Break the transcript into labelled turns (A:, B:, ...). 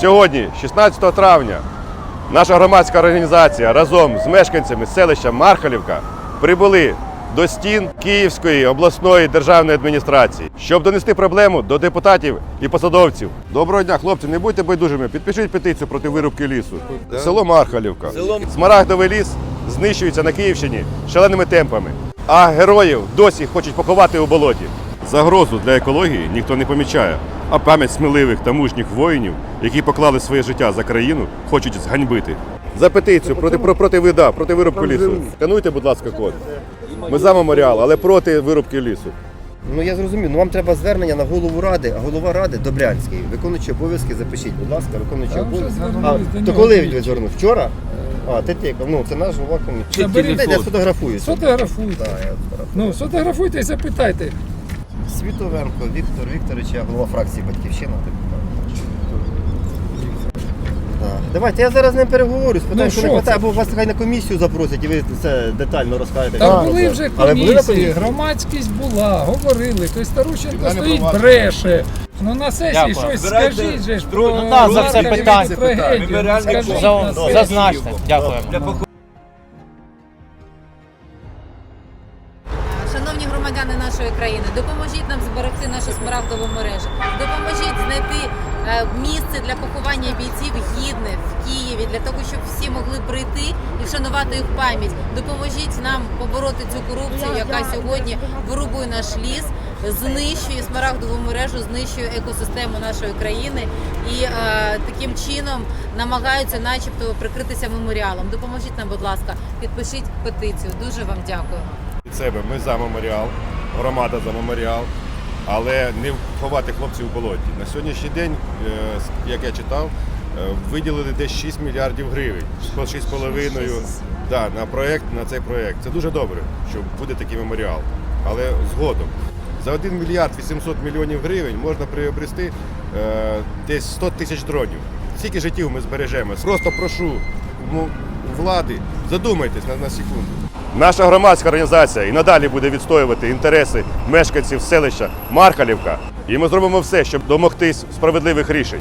A: Сьогодні, 16 травня, наша громадська організація разом з мешканцями селища Мархалівка прибули до стін Київської обласної державної адміністрації, щоб донести проблему до депутатів і посадовців. Доброго дня, хлопці, не будьте байдужими. Підпишіть петицію проти вирубки лісу. Село Мархалівка. Смарагдовий ліс знищується на Київщині шаленими темпами, а героїв досі хочуть поховати у болоті. Загрозу для екології ніхто не помічає, а пам'ять сміливих та мужніх воїнів, які поклали своє життя за країну, хочуть зганьбити. За петицію проти, про, проти вида, проти вирубки лісу. Скануйте, будь ласка, код. Ми за меморіал, але проти вирубки лісу.
B: Ну я зрозумів. Ну вам треба звернення на голову ради, а голова ради Добрянський. Виконуючий обов'язки запишіть, будь ласка,
C: вже
B: обов'язки. А, то коли він звернув? Вчора? А, ти тикав. Ну це наш голова Дай, Я
C: фото.
B: сфотографую.
C: Сфотографуйте.
B: Сфотографую.
C: Ну, сфотографуйте і запитайте.
B: Світовенко Віктор Вікторович, я голова фракції Батьківщина. Так. Давайте я зараз з ним переговорю, спитаю,
C: Ну,
B: що не
C: що
B: хватає, бо вас хай на комісію запросять і ви це детально розкажете.
C: Там були вже
B: Але були на
C: комісії,
B: комісії?
C: громадськість була, говорили. Той Старущенко стоїть, бреше. Ну на сесії
D: Дякую.
C: щось
D: Збирайте
C: скажіть же ж про
D: ну, так, за це питання.
C: трагедію. Скажіть на сесії.
D: Зазначте. Дякуємо.
E: Шановні громадяни нашої країни, допоможіть нам зберегти нашу смарагдову мережу. Допоможіть знайти е, місце для поховання бійців гідне в Києві для того, щоб всі могли прийти і вшанувати їх пам'ять. Допоможіть нам побороти цю корупцію, яка сьогодні вирубує наш ліс, знищує смарагдову мережу, знищує екосистему нашої країни і е, таким чином намагаються, начебто, прикритися меморіалом. Допоможіть нам, будь ласка, підпишіть петицію. Дуже вам дякую.
A: Себе ми за меморіал, громада за меморіал, але не ховати хлопців у болоті. На сьогоднішній день, е, як я читав, е, виділили десь 6 мільярдів гривень, 6,5 да, на проект, на цей проект. Це дуже добре, що буде такий меморіал. Але згодом. За 1 мільярд 800 мільйонів гривень можна приобрести е, десь 100 тисяч дронів. Скільки життів ми збережемо? Просто прошу влади, задумайтесь на, на секунду. Наша громадська організація і надалі буде відстоювати інтереси мешканців селища Мархалівка. І ми зробимо все, щоб домогтись справедливих рішень.